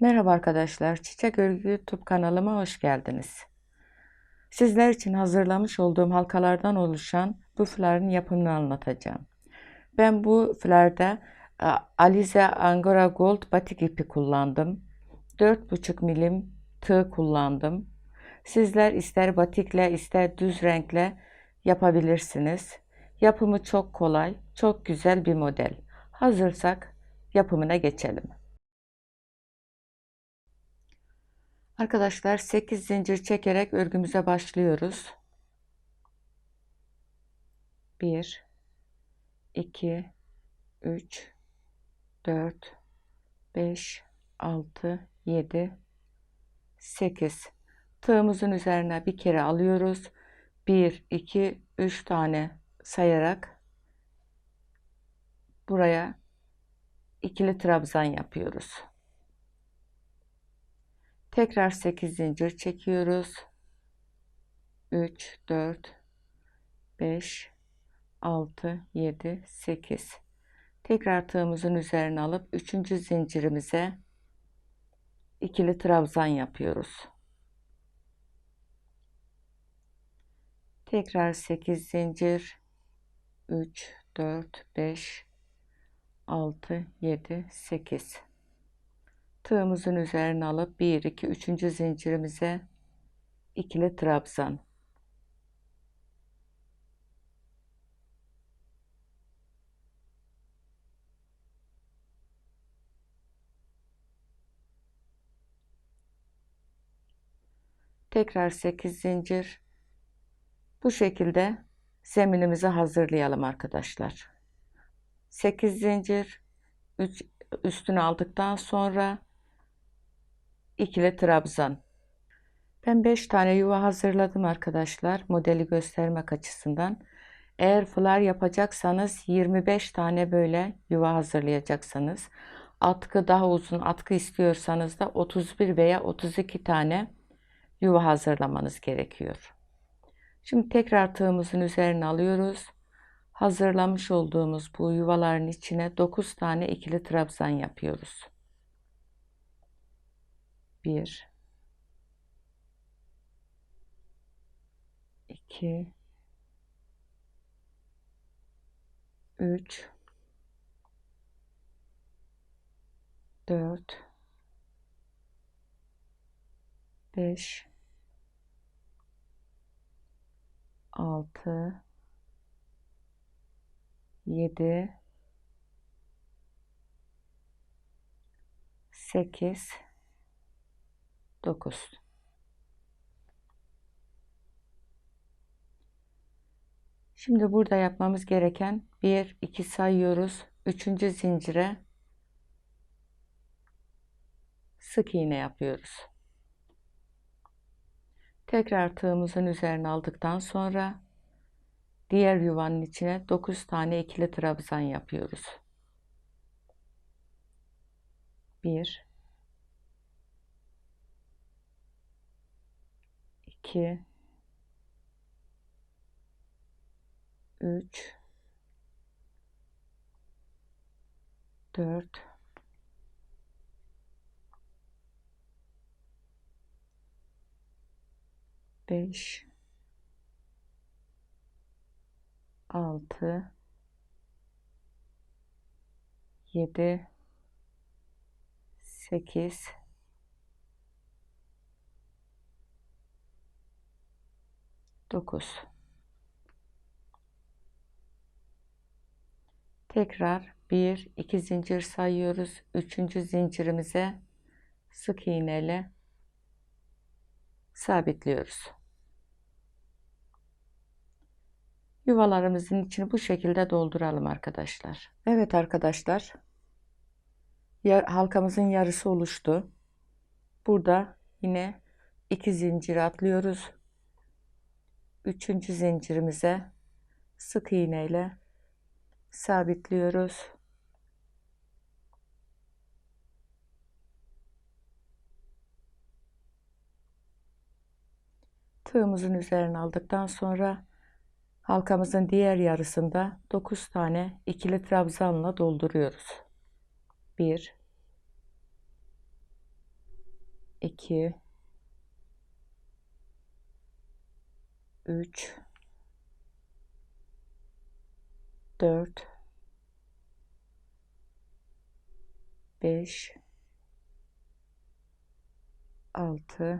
Merhaba arkadaşlar, Çiçek Örgü YouTube kanalıma hoş geldiniz. Sizler için hazırlamış olduğum halkalardan oluşan bu fuların yapımını anlatacağım. Ben bu fularda e, Alize Angora Gold batik ipi kullandım. 4,5 milim tığ kullandım. Sizler ister batikle ister düz renkle yapabilirsiniz. Yapımı çok kolay, çok güzel bir model. Hazırsak yapımına geçelim. Arkadaşlar 8 zincir çekerek örgümüze başlıyoruz. 1 2 3 4 5 6 7 8 tığımızın üzerine bir kere alıyoruz. 1 2 3 tane sayarak buraya ikili trabzan yapıyoruz. Tekrar 8 zincir çekiyoruz. 3 4 5 6 7 8 Tekrar tığımızın üzerine alıp 3. zincirimize ikili trabzan yapıyoruz. Tekrar 8 zincir 3 4 5 6 7 8 tığımızın üzerine alıp 1 2 3. zincirimize ikili trabzan tekrar 8 zincir bu şekilde zeminimizi hazırlayalım arkadaşlar 8 zincir 3 üstüne aldıktan sonra ikili trabzan. Ben 5 tane yuva hazırladım arkadaşlar modeli göstermek açısından. Eğer fular yapacaksanız 25 tane böyle yuva hazırlayacaksınız. Atkı daha uzun atkı istiyorsanız da 31 veya 32 tane yuva hazırlamanız gerekiyor. Şimdi tekrar tığımızın üzerine alıyoruz. Hazırlamış olduğumuz bu yuvaların içine 9 tane ikili trabzan yapıyoruz. 1 2 3 4 5 6 7 8 9 Şimdi burada yapmamız gereken 1 2 sayıyoruz. 3. zincire sık iğne yapıyoruz. Tekrar tığımızın üzerine aldıktan sonra diğer yuvanın içine 9 tane ikili trabzan yapıyoruz. 1 2 3 4 5 6 7 8 9 tekrar 1 2 zincir sayıyoruz. 3. zincirimize sık iğneyle sabitliyoruz. Yuvalarımızın içini bu şekilde dolduralım arkadaşlar. Evet arkadaşlar. Halkamızın yarısı oluştu. Burada yine 2 zincir atlıyoruz üçüncü zincirimize sık iğne ile sabitliyoruz. Tığımızın üzerine aldıktan sonra halkamızın diğer yarısında 9 tane ikili trabzanla dolduruyoruz. 1 2 3 4 5 6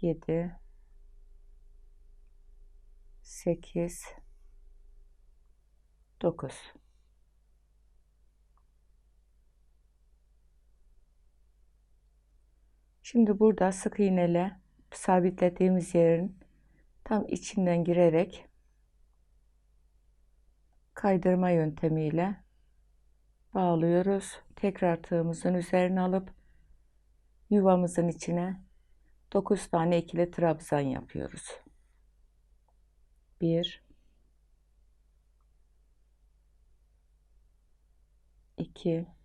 7 8 9 Şimdi burada sık iğneyle sabitlediğimiz yerin tam içinden girerek kaydırma yöntemiyle bağlıyoruz. Tekrar tığımızın üzerine alıp yuvamızın içine 9 tane ikili trabzan yapıyoruz. 1 2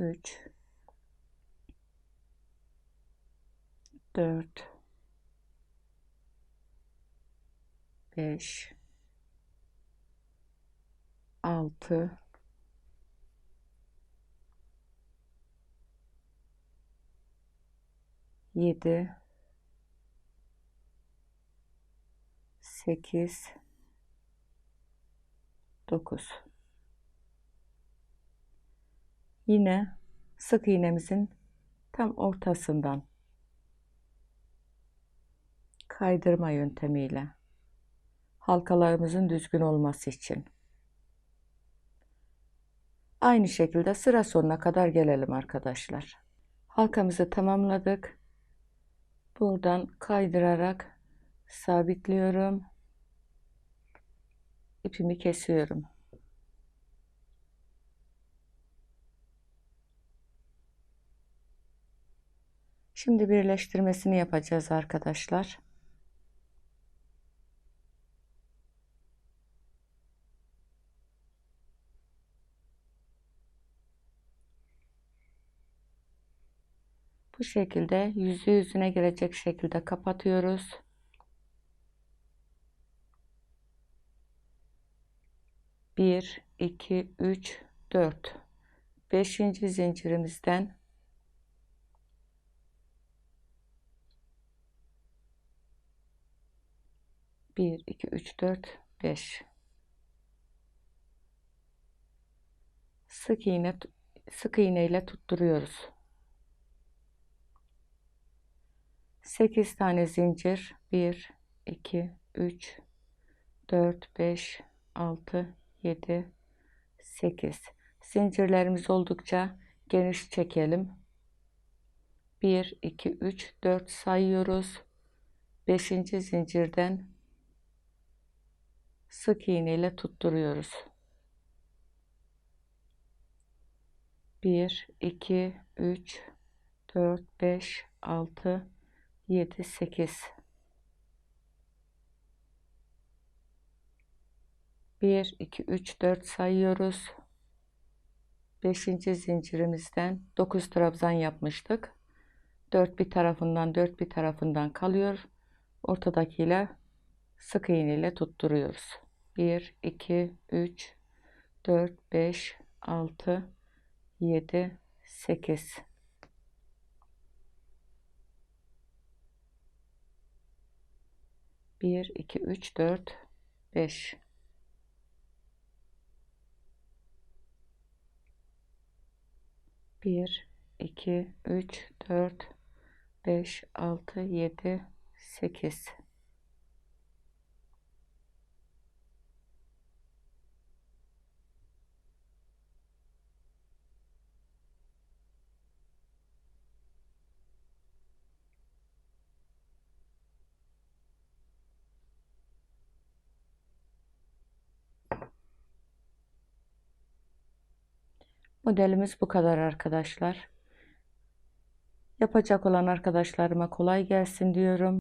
3 4 5 6 7 8 9 Yine sık iğnemizin tam ortasından kaydırma yöntemiyle halkalarımızın düzgün olması için aynı şekilde sıra sonuna kadar gelelim arkadaşlar. Halkamızı tamamladık. Buradan kaydırarak sabitliyorum. İpimi kesiyorum. Şimdi birleştirmesini yapacağız arkadaşlar. Bu şekilde yüzü yüzüne gelecek şekilde kapatıyoruz. Bir, iki, üç, dört. Beşinci zincirimizden bir, iki, üç, dört, beş. Sık iğne sık iğne ile tutturuyoruz. 8 tane zincir 1 2 3 4 5 6 7 8 zincirlerimiz oldukça geniş çekelim 1 2 3 4 sayıyoruz 5. zincirden sık iğne ile tutturuyoruz. 1 2 3 4 5 6 7 8 1 2 3 4 sayıyoruz. 5. zincirimizden 9 trabzan yapmıştık. 4 bir tarafından 4 bir tarafından kalıyor. Ortadakiyle sık iğne ile tutturuyoruz 1 2 3 4 5 6 7 8 1, 2, 3, 4, 5. Bir, iki, üç, dört, beş, altı, yedi, sekiz. Modelimiz bu kadar arkadaşlar. Yapacak olan arkadaşlarıma kolay gelsin diyorum.